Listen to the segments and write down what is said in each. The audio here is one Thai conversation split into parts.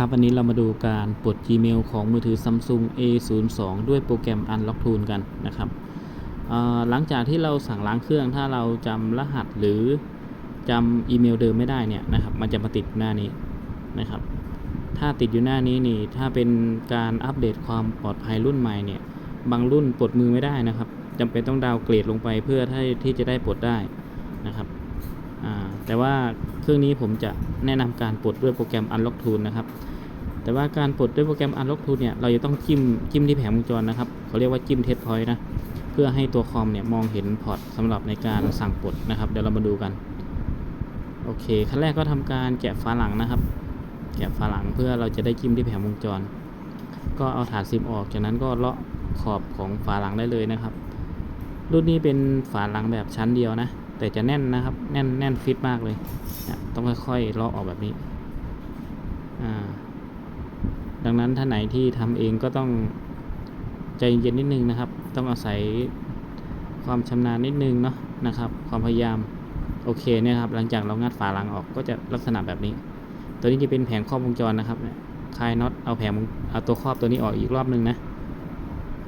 ครับวันนี้เรามาดูการปลด Gmail ของมือถือ Samsung A02 ด้วยโปรแกรม Unlock Tool กันนะครับหลังจากที่เราสั่งล้างเครื่องถ้าเราจำรหัสหรือจำอีเมลเดิมไม่ได้เนี่ยนะครับมันจะมาติดหน้านี้นะครับ ถ้าติดอยู่หน้านี้นี่ถ้าเป็นการอัปเดตความปลอดภัยรุ่นใหม่เนี่ยบางรุ่นปลดมือไม่ได้นะครับจำเป็นต้องดาวเกรดลงไปเพื่อที่ที่จะได้ปลดได้นะครับ แต่ว่าเครื่องนี้ผมจะแนะนำการปลดด้วยโปรแกรม Unlock Tool นะครับ แต่ว่าการปลดด้วยโปรแกรม Unlock Tool เนี่ยเราจะต้องจิ้มจิ้มที่แผงวงจรนะครับเขาเรียกว่าจิ้ม Test Point นะเพื่อให้ตัวคอมเนี่ยมองเห็นพอร์ตสำหรับในการสั่งปลดนะครับเดี๋ยวเรามาดูกันโอเคขั้นแรกก็ทำการแกะฝาหลังนะครับ แกะฝาหลังเพื่อเราจะได้จิ้มที่แผงวงจร ก็เอาถาดซิมออกจากนั้นก็เลาะขอบของฝาหลังได้เลยนะครับ รุ่นนี้เป็นฝาหลังแบบชั้นเดียวนะ แต่จะแน่นนะครับ แน่นแน่นฟิตมากเลยนะต้องค่อยๆเลาะออกแบบนี้ ดังนั้นถ้าไหนที่ทำเองก็ต้องใจเย็นนิดนึงนะครับ ต้องอาศัยความชำนาญนิดนึงเนาะนะครับ ความพยายามโอเคเนี่ยครับหลังจากเรางัดฝาหลังออกก็จะลักษณะแบบนี้ ตัวนี้จะเป็นแผงครอบวงจรนะครับเนี่ยคลายน็อตเอาแผงวงเอาตัวครอบตัวนี้ออกอีกรอบนึงนะ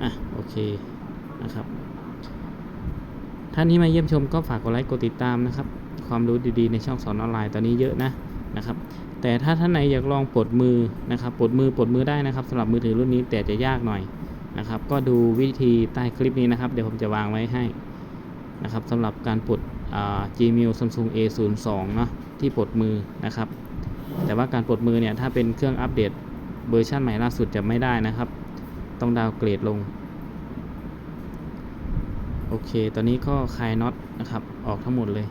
อะโอเคนะครับ ท่านที่มาเยี่ยมชมก็ฝากกดไลค์กดติดตามนะครับ ความรู้ดีๆในช่องสอนออนไลน์ตอนนี้เยอะนะนะครับ แต่ถ้าท่านไหนอยากลองปลดมือนะครับปลดมือปลดมือได้นะครับสำหรับมือถือรุ่นนี้แต่จะยากหน่อยนะครับ ก็ดูวิธีใต้คลิปนี้นะครับ เดี๋ยวผมจะวางไว้ให้นะครับสำหรับการปลด Gmail Samsung A02 เนาะที่ปลดมือนะครับ แต่ว่าการปลดมือเนี่ยถ้าเป็นเครื่องอัปเดตเวอร์ชันใหม่ล่าสุดจะไม่ได้นะครับ ต้องดาวเกรดลง โอเค ตอนนี้ก็คลายน็อตนะครับ ออกทั้งหมดเลย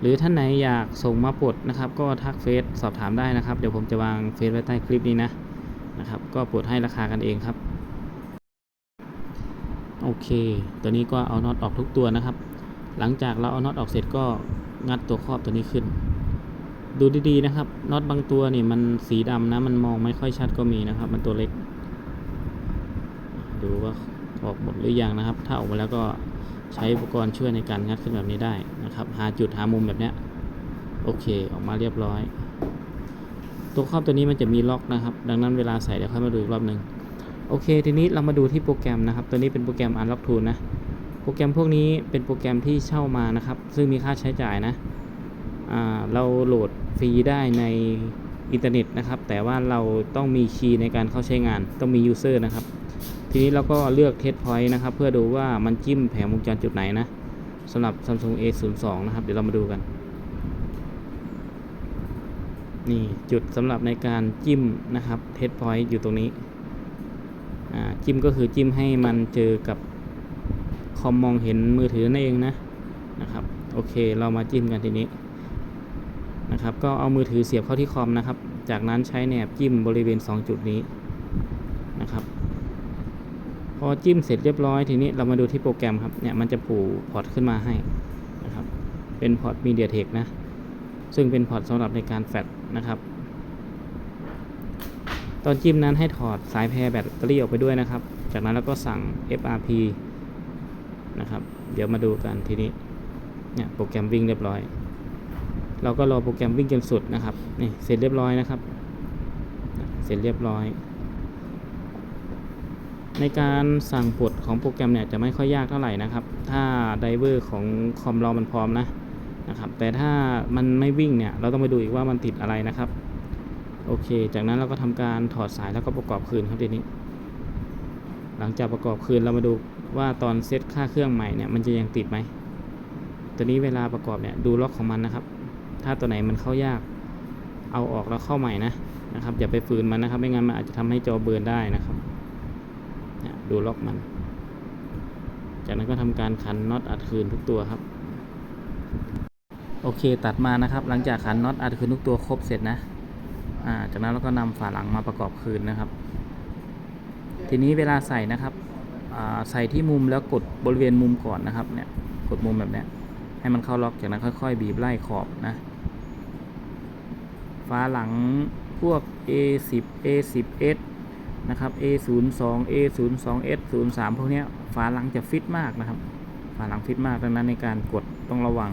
หรือท่านไหนอยากส่งมาปลดนะครับ ก็ทักเฟซสอบถามได้นะครับ เดี๋ยวผมจะวางเฟซไว้ใต้คลิปนี้นะนะครับ ก็ปลดให้ราคากันเองครับ โอเค ตัวนี้ก็เอาน็อตออกทุกตัวนะครับ หลังจากเราเอาน็อตออกเสร็จก็งัดตัวครอบตัวนี้ขึ้น ดูดีๆนะครับ น็อตบางตัวนี่มันสีดำนะ มันมองไม่ค่อยชัดก็มีนะครับ มันตัวเล็ก ดูว่าออกหมดหรือยังนะครับ ถ้าออกมาแล้วก็ ใช้อุปกรณ์ช่วยในการงัดขึ้นแบบนี้ได้นะครับ หาจุดหามุมแบบเนี้ยโอเคออกมาเรียบร้อย ตัวครอบตัวนี้มันจะมีล็อกนะครับ ดังนั้นเวลาใส่เดี๋ยวค่อยมาดูอีกรอบหนึ่งโอเค ทีนี้เรามาดูที่โปรแกรมนะครับ ตัวนี้เป็นโปรแกรม Unlock Tool นะ โปรแกรมพวกนี้เป็นโปรแกรมที่เช่ามานะครับ ซึ่งมีค่าใช้จ่ายนะเราโหลดฟรีได้ในอินเทอร์เน็ตนะครับ แต่ว่าเราต้องมีคีย์ในการเข้าใช้งาน ต้องมียูเซอร์นะครับ ทีนี้เราก็เลือกเทสพอยต์นะครับ เพื่อดูว่ามันจิ้มแผงวงจรจุดไหนนะสำหรับ Samsung A02 นะครับ เดี๋ยวเรามาดูกัน นี่จุดสำหรับในการจิ้มนะครับเทสพอยต์อยู่ตรงนี้ จิ้มก็คือจิ้มให้มันเจอกับคอมมองเห็นมือถือนั่นเองนะนะครับ โอเคเรามาจิ้มกันทีนี้นะครับ ก็เอามือถือเสียบเข้าที่คอมนะครับ จากนั้นใช้แหนบจิ้มบริเวณ 2 จุดนี้นะครับ พอจิ้มเสร็จเรียบร้อยทีนี้เรามาดูที่โปรแกรมครับเนี่ยมันจะปูพอร์ตขึ้นมาให้นะครับเป็นพอร์ต MediaTek นะซึ่งเป็นพอร์ตสำหรับในการแฟลชนะครับ ตอนจิ้มนั้นให้ถอดสายแพรแบตเตอรี่ออกไปด้วยนะครับ จากนั้นเราก็สั่ง FRP นะครับเดี๋ยวมาดูกันทีนี้เนี่ยโปรแกรมวิ่งเรียบร้อย เราก็รอโปรแกรมวิ่งจนสุดนะครับนี่เสร็จเรียบร้อยนะครับ เสร็จเรียบร้อย ในการสั่งปลดของโปรแกรมเนี่ยจะไม่ค่อยยากเท่าไหร่นะครับ ถ้าไดเวอร์ของคอมเรามันพร้อมนะนะครับแต่ถ้ามันไม่วิ่งเนี่ยเราต้องไปดูอีกว่ามันติดอะไรนะครับ โอเค จากนั้นเราก็ทำการถอดสายแล้วก็ประกอบคืนครับทีนี้ หลังจากประกอบคืนเรามาดูว่าตอนเซตค่าเครื่องใหม่เนี่ยมันจะยังติดไหมตัวนี้เวลาประกอบเนี่ยดูล็อกของมันนะครับ ถ้าตัวไหนมันเข้ายาก เอาออกแล้วเข้าใหม่นะนะครับอย่าไปฝืนมันนะครับ ไม่งั้นมันอาจจะทำให้จอเบิร์นได้นะครับ ดูล็อกมัน จากนั้นก็ทำการขันน็อตอัดคืนทุกตัวครับ โอเคตัดมานะครับ หลังจากขันน็อตอัดคืนทุกตัวครบเสร็จนะาจากนั้นเราก็นำฝาหลังมาประกอบคืนนะครับ ทีนี้เวลาใส่นะครับใส่ที่มุมแล้วกดบริเวณมุมก่อนนะครับเนี่ยกดมุมแบบนี้ให้มันเข้าล็อกจากนั้นค่อย ๆ บีบไล่ขอบนะฝาหลังพวก A10 A10s นะครับ A02 A02s 03พวกนี้ฝาหลังจะฟิตมากนะครับ ฝาหลังฟิตมากดังนั้นในการกดต้องระวัง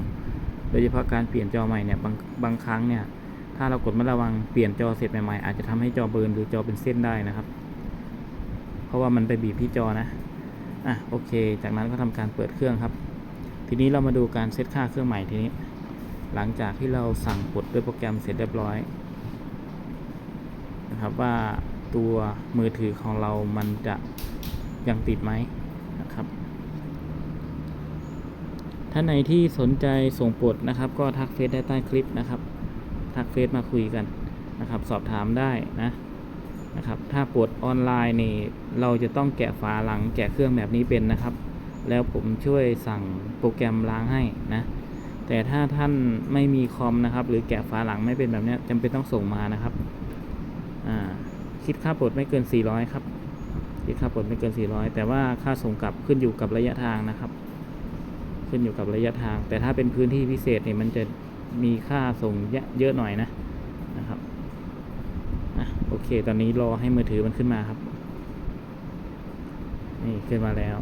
โดยเฉพาะการเปลี่ยนจอใหม่เนี่ยบางบางครั้งเนี่ยถ้าเรากดไม่ระวังเปลี่ยนจอเสร็จใหม่ๆอาจจะทำให้จอเบิร์นหรือจอเป็นเส้นได้นะครับ เพราะว่ามันไปบีบที่จอนะอะโอเค จากนั้นก็ทำการเปิดเครื่องครับ ทีนี้เรามาดูการเซตค่าเครื่องใหม่ทีนี้ หลังจากที่เราสั่งปลดด้วยโปรแกรมเสร็จเรียบร้อยนะครับว่า ตัวมือถือของเรามันจะยังติดไหมนะครับ ท่านไหนที่สนใจส่งปลดนะครับ ก็ทักเฟซได้ใต้คลิปนะครับ ทักเฟซมาคุยกันนะครับ สอบถามได้นะนะครับ ถ้าปลดออนไลน์นี่เราจะต้องแกะฝาหลังแกะเครื่องแบบนี้เป็นนะครับ แล้วผมช่วยสั่งโปรแกรมล้างให้นะแต่ถ้าท่านไม่มีคอมนะครับ หรือแกะฝาหลังไม่เป็นแบบนี้จำเป็นต้องส่งมานะครับ คิดค่าปลดไม่เกิน 400 ครับ คิดค่าปลดไม่เกิน 400 แต่ว่าค่าส่งกลับขึ้นอยู่กับระยะทางนะครับ ขึ้นอยู่กับระยะทาง แต่ถ้าเป็นพื้นที่พิเศษเนี่ยมันจะมีค่าส่งเยอะหน่อยนะนะครับอะโอเค ตอนนี้รอให้มือถือมันขึ้นมาครับนี่ขึ้นมาแล้ว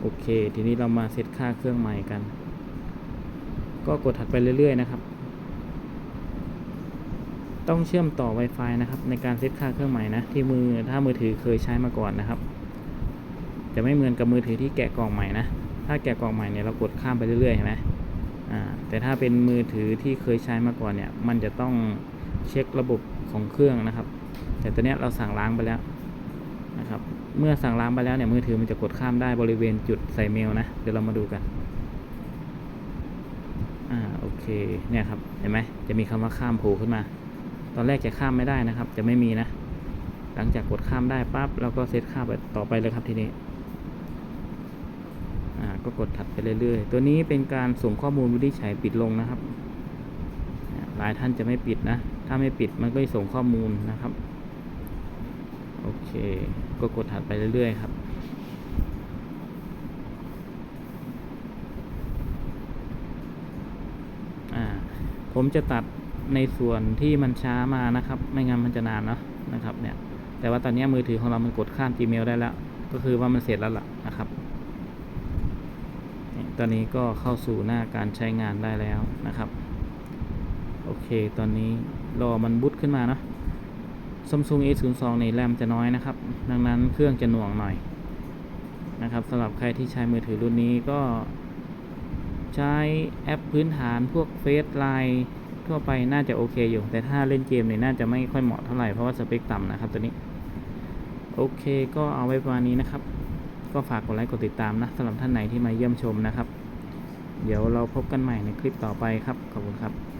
โอเค ทีนี้เรามาเซตค่าเครื่องใหม่กัน ก็กดถัดไปเรื่อย ๆ นะครับ ต้องเชื่อมต่อ Wi-Fi นะครับ ในการเซตค่าเครื่องใหม่นะ ที่มือถ้ามือถือเคยใช้มาก่อนนะครับ จะไม่เหมือนกับมือถือที่แกะกล่องใหม่นะ ถ้าแกะกล่องใหม่เนี่ยเรากดข้ามไปเรื่อยๆเห็นไหมแต่ถ้าเป็นมือถือที่เคยใช้มาก่อนเนี่ย มันจะต้องเช็คระบบของเครื่องนะครับ แต่ตัวเนี้เราสั่งล้างไปแล้วนะครับ เมื่อสั่งล้างไปแล้วเนี่ยมือถือมันจะกดข้ามได้บริเวณจุดใส่เมลนะ เดี๋ยวเรามาดูกัน อ่าโอเค เนี่ยครับ เห็นไหมจะมีคำว่าข้ามโผล่ขึ้นมา ตอนแรกจะข้ามไม่ได้นะครับ จะไม่มีนะ หลังจากกดข้ามได้ปั๊บเราก็เซตค่ามไปต่อไปเลยครับทีนี้อ่าก็กดถัดไปเรื่อยๆ ตัวนี้เป็นการส่งข้อมูลวินิจฉัยปิดลงนะครับ หลายท่านจะไม่ปิดนะ ถ้าไม่ปิดมันก็จะส่งข้อมูลนะครับ โอเค ก็กดถัดไปเรื่อยๆครับอ่าผมจะตัด ในส่วนที่มันช้ามานะครับ ไม่งั้นมันจะนานเนาะนะครับเนี่ยแต่ว่าตอนนี้มือถือของเรามันกดข้าม Gmail ได้แล้ว ก็คือว่ามันเสร็จแล้วล่ะนะครับ ตอนนี้ก็เข้าสู่หน้าการใช้งานได้แล้วนะครับ โอเค ตอนนี้รอมันบุ๊ตขึ้นมาเนาะ Samsung A02 ในแรมจะน้อยนะครับ ดังนั้นเครื่องจะหน่วงหน่อยนะครับสำหรับใครที่ใช้มือถือรุ่นนี้ก็ ใช้แอปพื้นฐานพวกเฟซไลน์ ทั่วไปน่าจะโอเคอยู่ แต่ถ้าเล่นเกมเนี่ยน่าจะไม่ค่อยเหมาะเท่าไหร่เพราะว่าสเปคต่ำนะครับตัวนี้ โอเคก็เอาไว้ประมาณนี้นะครับ ก็ฝากกดไลค์กดติดตามนะสำหรับท่านไหนที่มาเยี่ยมชมนะครับ เดี๋ยวเราพบกันใหม่ในคลิปต่อไปครับ ขอบคุณครับ